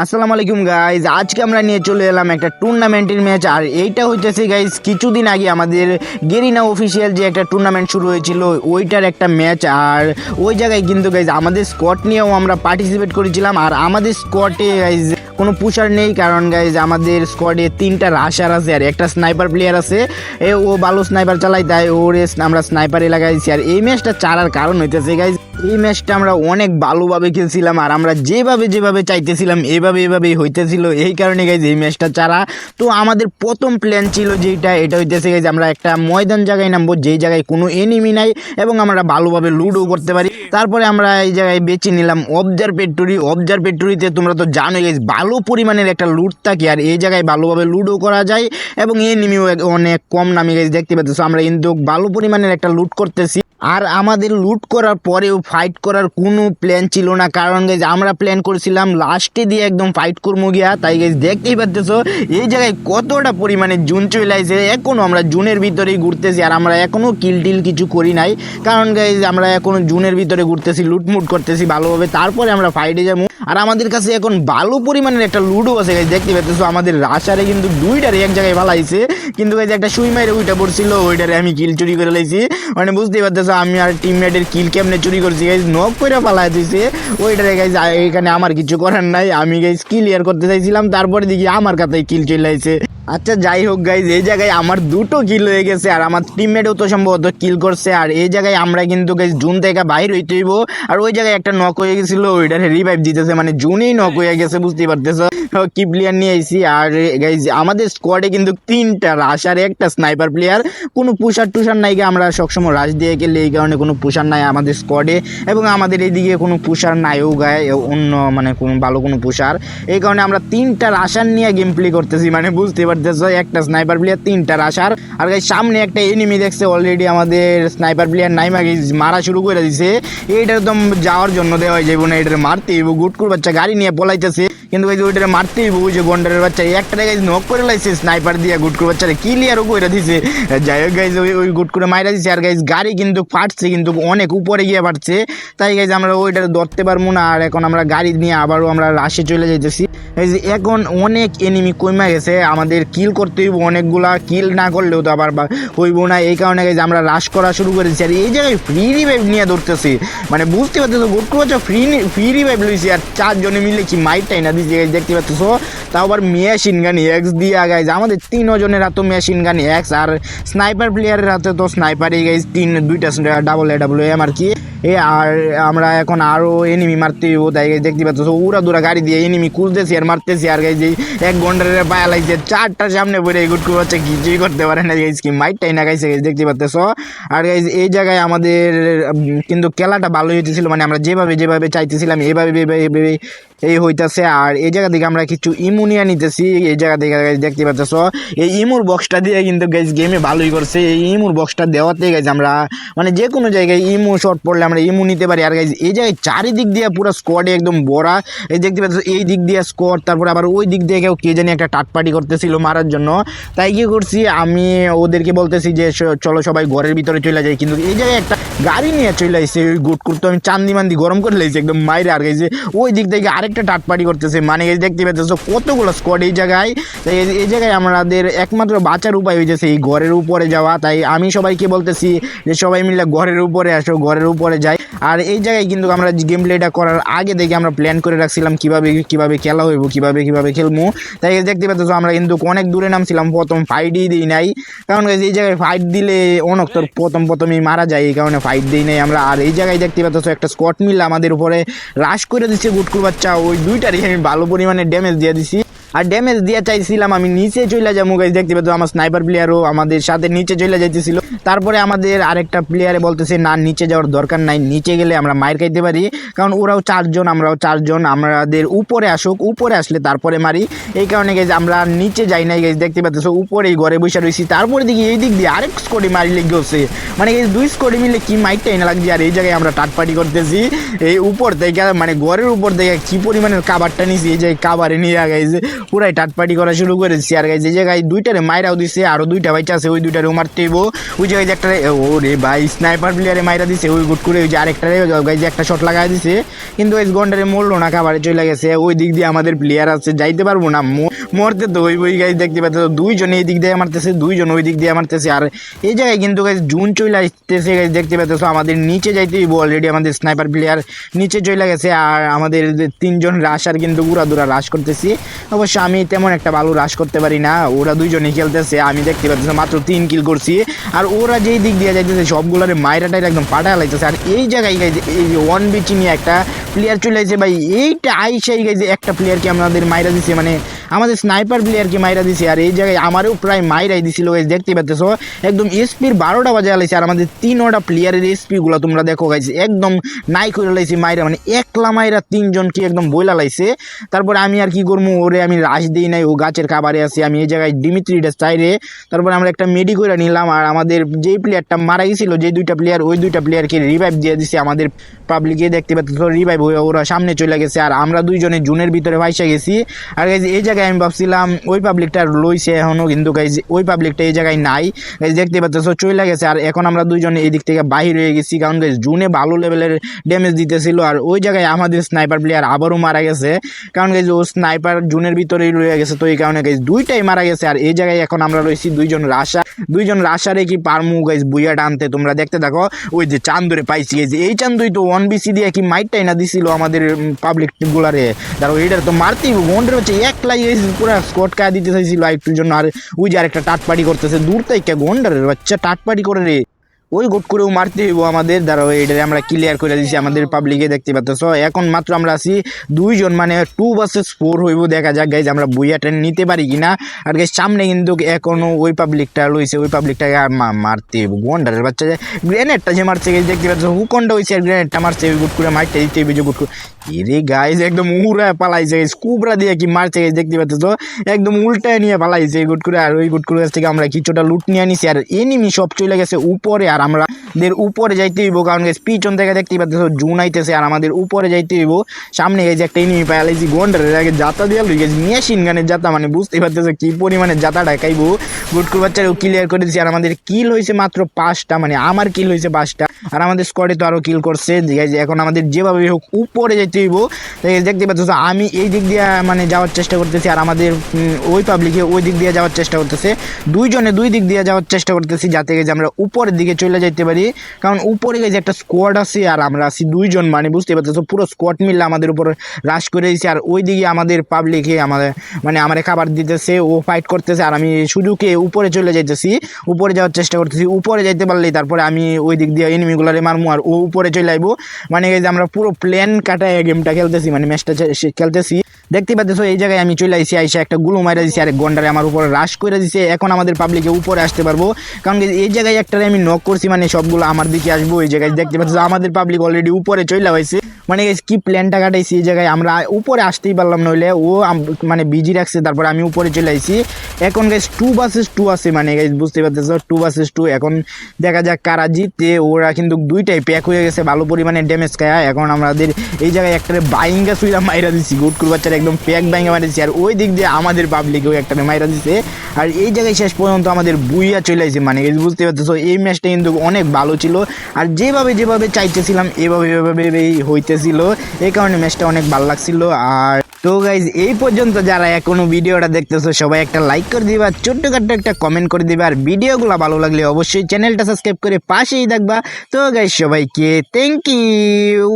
আসসালামু আলাইকুম গাইজ আজকে আমরা নিয়ে চলে এলাম একটা টুর্নামেন্টের ম্যাচ আর এইটা হইতেছে গাইজ কিছুদিন আগে আমাদের গেরিনা অফিসিয়াল যে একটা টুর্নামেন্ট শুরু হয়েছিল, ওইটার একটা ম্যাচ আর ওই জায়গায় কিন্তু গাইজ আমাদের স্কোয়াড নিয়েও আমরা পার্টিসিপেট করেছিলাম। আর আমাদের স্কোয়াডে গাইজ কোনো পুষার নেই, কারণ গাইজ আমাদের স্কোয়াডে তিনটা রাশার আছে, আর একটা স্নাইপার প্লেয়ার আছে। এ, ও ভালো স্নাইপার চালাই তাই ওরে আমরা স্নাইপারে লাগাইছি। আর এই ম্যাচটা চারার কারণ হইতেছে গাইজ এই ম্যাচটা আমরা অনেক ভালোভাবে খেলছিলাম আর আমরা যেভাবে যেভাবে চাইতেছিলাম, এভাবে এভাবেই হইতেছিল। এই কারণে গাইজ এই ম্যাচটা চারা তো আমাদের প্রথম প্ল্যান ছিল যেটা এটা হইতেছে গাইজ আমরা একটা ময়দান জায়গায় নামবো, যেই জায়গায় কোনো এনিমি নাই এবং আমরা ভালোভাবে লুডো করতে পারি। তারপরে আমরা এই জায়গায় বেছে নিলাম অবজারভেটরি অবজারভেটরিতে তোমরা তো জানো গাইজ ভালো পরিমাণের একটা লুট থাকে আর এই জায়গায় ভালোভাবে লুডো করা যায় এবং এনিমিও অনেক কম নামে গাইজ দেখতে পাচ্ছ আমরা কিন্তু ভালো পরিমাণের একটা লুট করতেছি। আর আমাদের লুট করার পরেও ফাইট করার কোনো প্ল্যান ছিল না। কারণ গেছে আমরা প্ল্যান করেছিলাম লাস্টে দিয়ে একদম ফাইট করব গিয়া। তাই গেছে দেখতেই পারতেছো, এই জায়গায় কতটা পরিমাণে জুন চলে আসে এখনও আমরা জুনের ভিতরেই ঘুরতেছি আর আমরা এখনও কিল টিল কিছু করি নাই। কারণ গেছে আমরা এখনও জুনের ভিতরে ঘুরতেছি লুটমুট করতেছি ভালোভাবে। তারপরে আমরা ফাইটে যাব। আর আমাদের কাছে এখন ভালো পরিমাণের একটা লুডো আছে দেখতে পাচ্তেছো? আমাদের রাশারে কিন্তু দুইটারে এক জায়গায় ভালাইছে কিন্তু গাইজ একটা সুই মাইরে ওইটা পড়ছিল, ওইটারে আমি কিল চুরি করে লাইছি। মানে বুঝতেই পারতেছো, আমি আর টিমমেটের কিল কেমনে চুরি করছি গাইজ নক করে পালাই দিছে। ওইটারে গাইজ এখানে আমার কিছু করার নাই। আমি গাইজ ক্লিয়ার করতে চাইছিলাম, তারপরে দেখি আমার কাছেই কিল চলে আইছে। আচ্ছা যাই হোক গাইজ এই জায়গায় আমার দুটো কিল হয়ে গেছে, আর আমার টিমমেটও তো সম্ভবত কিল করছে। আর এই জায়গায় আমরা কিন্তু গাইজ জুন থেকে বাইর হইতে হইব আর ওই জায়গায় একটা নক হয়ে গেছিল, ওইটারে রিভাইভ দিতেছে। মানে জুনেই নক হয়ে গেছে, বুঝতেই পারতেছো? কি প্লেয়ার নিয়ে আইছি? আর গাইজ আমাদের স্কোয়াডে কিন্তু তিনটা রাশ আর একটা স্নাইপার প্লেয়ার কোনো পুষার টুষার নাই আমরা সবসময় রাশ দিয়ে গেলে এই কারণে কোনো পুষার নাই আমাদের স্কোয়াডে এবং আমাদের এইদিকে কোনো পুষার নাইও গায়ে অন্য মানে কোনো ভালো কোনো পুষার এই কারণে আমরা তিনটা রাশার নিয়ে গেম প্লে করতেছি মানে বুঝতে পারতেছো, একটা স্নাইপার প্লেয়ার তিনটা রাশার আর গাইজ সামনে একটা এনিমি দেখছে অলরেডি আমাদের স্নাইপার প্লেয়ার নাইমা গাইজ মারা শুরু করে দিছে। এইটা একদম যাওয়ার জন্য দেওয়া যাবে না এটার মারতে হইব গুটকুর বাচ্চা গাড়ি নিয়ে পলাইতেছে কিন্তু গাইজ ওইটারে মারতেই ওই যে গন্ডারের বাচ্চা একটা গাইজ নক করে লাইছে স্নাইপার দিয়ে গুটকুর বাচ্চারে ক্লিয়ারও করে দিছে। যাই হোক গাইজ ওই ওই গুটকুরে মাইরা দিছে। আর গাইজ গাড়ি কিন্তু ফাটছে, কিন্তু অনেক উপরে গিয়ে ফাটছে। তাই গাইজ আমরা ওইটা ধরতে পারব না। আর এখন আমরা গাড়ি নিয়ে আবারও আমরা রাশে চলে যাইতেছি। যে এখন অনেক এনিমি কমে গেছে, আমাদের কিল করতে হইব অনেকগুলা। কিল না করলেও তো আবার হইব না। এই কারণে গাইজ আমরা রাশ করা শুরু করেছি। আর এই জায়গায় ফ্রি রিভাইভ নিয়ে ধরতেছি। মানে বুঝতে পারতেছো গুটকু বাচ্চা ফ্রি ফ্রি রিভাইভ লইছি। আর চারজনে মিলে কি মাইটটাই না দিয়েছি guys, দেখতে পাচ্তেছো তাও আবার মেশিন গান এক্স দিয়ে গাইজ আমাদের তিনজনের হাতে মেশিন গান এক্স আর স্নাইপার প্লেয়ারের হাতে তো স্নাইপারই গাইজ তিন দুইটা ডাবল এ ডাবল এম আর কি এ আর আমরা এখন আরও এনিমি মারতে হইব তাই guys দেখতে পাচ্ছ উড়া দুরা গাড়ি দিয়ে এনিমি খুঁজতেছি আর মারতেছি আর গাইজ এক ঘণ্টার পায়া লাগছে চারটার সামনে পড়ে গুটকু বাচ্চা কিছুই করতে পারে না গাইজ কি মাইটটাই না গাইছে guys, দেখতে পাচ্ছ আর গাইজ এই জায়গায় আমাদের কিন্তু খেলাটা ভালো হইতেছিল মানে আমরা যেভাবে যেভাবে চাইতেছিলাম এভাবে এভাবে এই হইতাছে, আর এই জায়গা থেকে আমরা কিছু ইমুনিয়া নিতেছি। এই জায়গা থেকে দেখতে পাচ্ছ এই ইমুর বক্সটা দিয়ে কিন্তু গাইজ গেমে ভালোই করছে। এই ইমুর বক্সটা দেওয়াতে গাইজ আমরা মানে যে কোনো জায়গায় ইমু শট পড়লে আমরা ইমু নিতে পারি। আর গাইজ এই জায়গায় চারিদিক দিয়ে পুরো স্কোয়াডে একদম বড়া। এই দেখতে পাচ্ছ, এই দিক দিয়ে স্কোয়াড তারপরে আবার ওই দিক দিয়ে কেউ কে জানি একটা টাটপাটি করতেছিল মারার জন্য। তাই কি করছি, আমি ওদেরকে বলতেছি যে চলো সবাই ঘরের ভিতরে চলে যাই। কিন্তু এই জায়গায় একটা গাড়ি নিয়ে চলে আসছে ওই গুট করতে আমি চান্দি মান্দি গরম করে লাইছি, একদম মাইরে। আর গেছে ওই দিক থেকে আরেকটা টাটপাটি করতেছে। মানে এই দেখতে পাচ্ছ কতগুলো স্কোয়াড এই জায়গায়। এই- জায়গায় আমাদের একমাত্র বাঁচার উপায় হয়েছে এই ঘরের উপরে যাওয়া। তাই আমি সবাইকে বলতেছি যে সবাই মিলে ঘরের উপরে আসো, ঘরের উপরে যাই। আর এই জায়গায় কিন্তু আমরা গেম প্লেটা করার আগে থেকে আমরা প্ল্যান করে রাখছিলাম কীভাবে কীভাবে খেলা হইব, কীভাবে কীভাবে খেলব তাই দেখতে পাচ্ছ আমরা কিন্তু অনেক দূরে নামছিলাম, প্রথম ফাইটই দিই নাই। কারণ এই জায়গায় ফাইট দিলে অনেক তোর প্রথম, প্রথমেই মারা যায়, এই কারণে ফাইট দিই নাই আমরা। আর এই জায়গায় দেখতে পাচ্ছ একটা স্কট মিল আমাদের উপরে রাশ করে দিচ্ছে গুটকুর বাচ্চা। ওই দুইটারই আমি ভালো পরিমাণে ড্যামেজ দিয়ে দিছি। আর ড্যামেজ দিয়ে চাইছিলাম, আমি নিচে চলে যাব গাইজ দেখতে পাচ্ছ আমার স্নাইপার প্লেয়ারও আমাদের সাথে নিচে চলে যাইতেছিল। তারপরে আমাদের আরেকটা প্লেয়ারে বলতেছে, না, নিচে যাওয়ার দরকার নাই, নিচে গেলে আমরা মার খাইতে পারি। কারণ ওরাও চারজন, আমরাও চারজন, আমাদের উপরে আসুক, উপরে আসলে তারপরে মারি। এই কারণে গেছে আমরা নিচে যাই নাই গেছে দেখতে পাচ্ছ, উপরেই ঘরে বসে রয়েছি তারপরে দেখি এই দিক দিয়ে আরেক স্কোডি মারি লেগে গেছে মানে এই দুই স্কোডি মিলে কি মাইটটাই না লাগছে? আর এই জায়গায় আমরা টাটপাটি করতেছি। এই উপর থেকে মানে ঘরের উপর থেকে কি পরিমাণের কাবারটা নিছি, এই যে কাবারে নিয়ে গেছে পুরাই টাটপাটি করা শুরু করেছি। আর গাইজ, এই জায়গায় দুইটারে মাইরাও দিছে, আরও দুইটা বাইচা আছে, ওই দুইটারে মারতে হইব ওই জায়গায় যে একটা ও রে ভাই, স্নাইপার প্লেয়ারে মাইরা দিছে, ওই গুট করে ওই যে আরেকটারে গাইজ একটা শট লাগাই দিছে। কিন্তু ওই গন্ডারে মরলো না, খাবারে চলে গেছে। ওই দিক দিয়ে আমাদের প্লেয়ার আছে, যাইতে পারব না মরতে তো ওই ওই গাইজ, দেখতে পাচ্ছ দুইজন এই দিক দিয়ে মারতেছে, দুইজন ওই দিক দিয়ে মারতেছে। আর এই জায়গায় কিন্তু গাইজ জুন চলে আসতেছে গাইজ, দেখতে পাচ্ছ আমাদের নিচে যাইতে হইব অলরেডি আমাদের স্নাইপার প্লেয়ার নিচে চলে গেছে। আর আমাদের তিনজন রাশ আর কিন্তু উড়া দুরা রাশ করতেছি। অবশ্য আমি তেমন একটা ভালো রাশ করতে পারি না। ওরা দুইজনে খেলতেছে, আমি দেখতে পাচ্ছি মাত্র তিন কিল করছি। আর ওরা যেই দিক দিয়ে যাইতেছে, সবগুলোর মাইরা টাইরা একদম পাটা লাগতেছে আর এই জায়গায় এই যে ওয়ান বিচি নিয়ে একটা প্লেয়ার চলে আসছে ভাই। এইটা আইসাই গেছে একটা প্লেয়ারকে আমাদের মাইরা দিছে মানে আমাদের স্নাইপার প্লেয়ারকে মাইরা দিছে। আর এই জায়গায় আমারও প্রায় মাইরাই দিছিল গাইজ দেখতে পাচ্ছ একদম এসপির বারোটা বাজে আলাইছে, আর আমাদের তিনোটা প্লেয়ারের এসপি গুলো তোমরা দেখো গাইজ একদম নাই করে লাইছে মাইরা মানে একলা মাইরা তিনজনকে একদম বইলা লাইছে। তারপরে আমি আর কি করব ওরে আমি রাশ দিই নাই, ও গাছের খাবারে আছি, আমি এই জায়গায় ডিমিত্রিটা চাইরে তারপরে আমরা একটা মেডি করে নিলাম, আর আমাদের যেই প্লেয়ারটা মারা গেছিল, যে দুইটা প্লেয়ার ওই দুইটা প্লেয়ারকে রিভাইভ দিয়ে দিছে আমাদের পাবলিকে দেখতে পাচ্ছ রিভাইভ ওরা সামনে চলে গেছে আর আমরা দুইজনে জুনের ভিতরে ভাইসা গেছি। আর guys, এই জায়গায় আমি ভাবছিলাম ওই পাবলিকটা লইছে এখনও কিন্তু guys, ওই পাবলিকটা এই জায়গায় নাই। Guys, দেখতে পাচ্ছ চলে গেছে আর এখন আমরা দুইজনে এই দিক থেকে বাহির হয়ে গেছি। কারণ guys, জুনে ভালো লেভেলের ড্যামেজ দিতেছিল আর ওই জায়গায় আমাদের স্নাইপার প্লেয়ার আবারও মারা গেছে। কারণ guys, ও স্নাইপার জুনের ভিতরেই রয়ে গেছে। তো এই কারণে guys, দুইটাই মারা গেছে আর এই জায়গায় এখন আমরা রয়েছি দুইজন রাশা। দুইজন রাশারে কি পারমু গাইজ বুইয়া টানতে? তোমরা দেখতে থাকো। ওই যে চান্দরে পাইছি এই এই চান্দুই তো ওয়ান বিসি দিয়ে কি মাইটটাই না দিছিল আমাদের পাবলিক গুলারে। ধরো এটার তো মারতেই গন্ডের হচ্ছে একলাই এই পুরো স্কট কায়া দিতে চাইছিল আইপিএল জন্য। আর ওই যে আরেকটা টাটপাটি করতেছে, দূর থেকে গন্ডারের বাচ্চা টাটপাটি করে রে। ওই গোট করেও মারতে হইব আমাদের। দ্বারা এটা আমরা ক্লিয়ার করে দিছি, আমাদের পাবলিকে দেখতে পাচ্ছ। এখন মাত্র আমরা আছি দুইজন মানে টু ভার্সেস ফোর হইব, দেখা যাক গাইজ আমরা বুইয়া ট্রেন নিতে পারি কিনা। আর গাইজ সামনে কিন্তু এখনও ওই পাবলিকটা রয়েছে ওই পাবলিকটাকে মারতে হইব। গন্ডারের বাচ্চা যে গ্রেনেডটা যে মারছে গাইজ দেখতে পাচ্ছ হুকনটা হয়েছে আর গ্রেনেডটা মারছে, ওই গুট করে মারতে দিতে হইবে যে গুট করে। এরে গাইজ একদম উড়া পালাইছে গাইজ কুবরা দিয়ে কি মারছে গাইজ দেখতে পাচ্ছ একদম উল্টায় নিয়ে পালাইছে গুট করে, আর ওই গুট করে কাছ থেকে আমরা কিছুটা লুট নিয়ে আনিছি, আর এনিমি সব চলে গেছে উপরে, আর আমরা দের উপরে যাইতে হইব, কারণ গেছে পিছন থেকে দেখতে পাচ্ছ জুন আইতেছে আর আমাদের উপরে যাইতে হইব। সামনে গেছে একটা ইনিমি পাইলাইছি গন্ডারের আগে যাতা দিয়ে গেছে মেশিন গানের যাতা মানে বুঝতেই পারতেছে কি পরিমাণে যাতাটা খাইবো। গুটকুর বাচ্চারও ক্লিয়ার করে দিছি আর আমাদের কিল হয়েছে মাত্র পাঁচটা মানে আমার কিল হয়েছে পাঁচটা। আর আমাদের স্কোয়াডে তো আরও কিল করছে এখন আমাদের যেভাবে হোক উপরে যেতে হইব। দেখতে পাচ্ছ আমি এই দিক দিয়ে মানে যাওয়ার চেষ্টা করতেছি আর আমাদের ওই পাবলিকে ওই দিক দিয়ে যাওয়ার চেষ্টা করতেছে। দুইজনে দুই দিক দিয়ে যাওয়ার চেষ্টা করতেছি যাতে গেছে আমরা উপরের দিকে চলে যাইতে পারি। কারণ উপরে গেছে একটা স্কোয়াড আছে আর আমরা আছি দুইজন মানে বুঝতে পারতেছো, পুরো স্কোয়াড মিললে আমাদের উপর রাশ করে দিয়েছে। আর ওই দিকে আমাদের পাবলিকে আমাদের মানে আমার খাবার দিতেছে, ও ফাইট করতেছে। আর আমি সুযোগে উপরে চলে যাইতেছি, উপরে যাওয়ার চেষ্টা করতেছি, উপরে যাইতে পারলেই তারপরে আমি ওই দিক দিয়ে এনিমিগুলারে মারমু আর ও উপরে চলে আইবো। মানে আমরা পুরো প্ল্যান কাটায় গেমটা খেলতেছি মানে ম্যাচটা খেলতেছি। দেখতে পাচ্ছ এই জায়গায় আমি চলে আসি আইসা একটা গুলো মারা দিছি, আরেক গন্ডারে আমার উপরে রাশ করে দিছে। এখন আমাদের পাবলিকে উপরে আসতে পারব। কারণ এই জায়গায় একটারে আমি নক করছি মানে সবগুলো আমার দিকে আসব, এই জায়গায় দেখতে পাচ্ছ আমাদের পাবলিক অলরেডি উপরে চলে হয়েছে মানে কি প্ল্যানটা কাটাইছি এই জায়গায়, আমরা উপরে আসতেই পারলাম, নইলে ও মানে বিজি রাখছে, তারপর আমি উপরে চলে আসি এখন গাইস টু বাসেস টু আছে মানে গাইস বুঝতে পারতেছো টু বাসেস টু এখন দেখা যাক কারা জিতে, ওরা কিন্তু দুইটাই প্যাক হয়ে গেছে, ভালো পরিমাণে ড্যামেজ খায়। এখন আমাদের এই জায়গায় একটা বাইঙ্গা সুইরা মাইরা দিছি, গুটকুর বাচ্চারা একদম প্যাক বাইঙ্গা মারা আর ওই দিক দিয়ে আমাদের পাবলিকেও একটা মাইরা দিছে। আর এই জায়গায় শেষ পর্যন্ত আমাদের বুইয়া চলে আসে মানে বুঝতে পারতেছো, এই ম্যাচটা কিন্তু অনেক ভালো ছিল। আর যেভাবে যেভাবে চাইতেছিলাম, এভাবে এভাবে হইতেছিল। এই কারণে ম্যাচটা অনেক ভালো লাগছিল। আর তো গাইজ এই পর্যন্ত যারা এখনও ভিডিওটা দেখতেছো, সবাই একটা লাইক করে দিবা ছোট্টখাট্ট একটা কমেন্ট করে দিবা। আর ভিডিওগুলো ভালো লাগলে অবশ্যই চ্যানেলটা সাবস্ক্রাইব করে পাশেই থাকবা। তো গাইজ সবাইকে থ্যাংক ইউ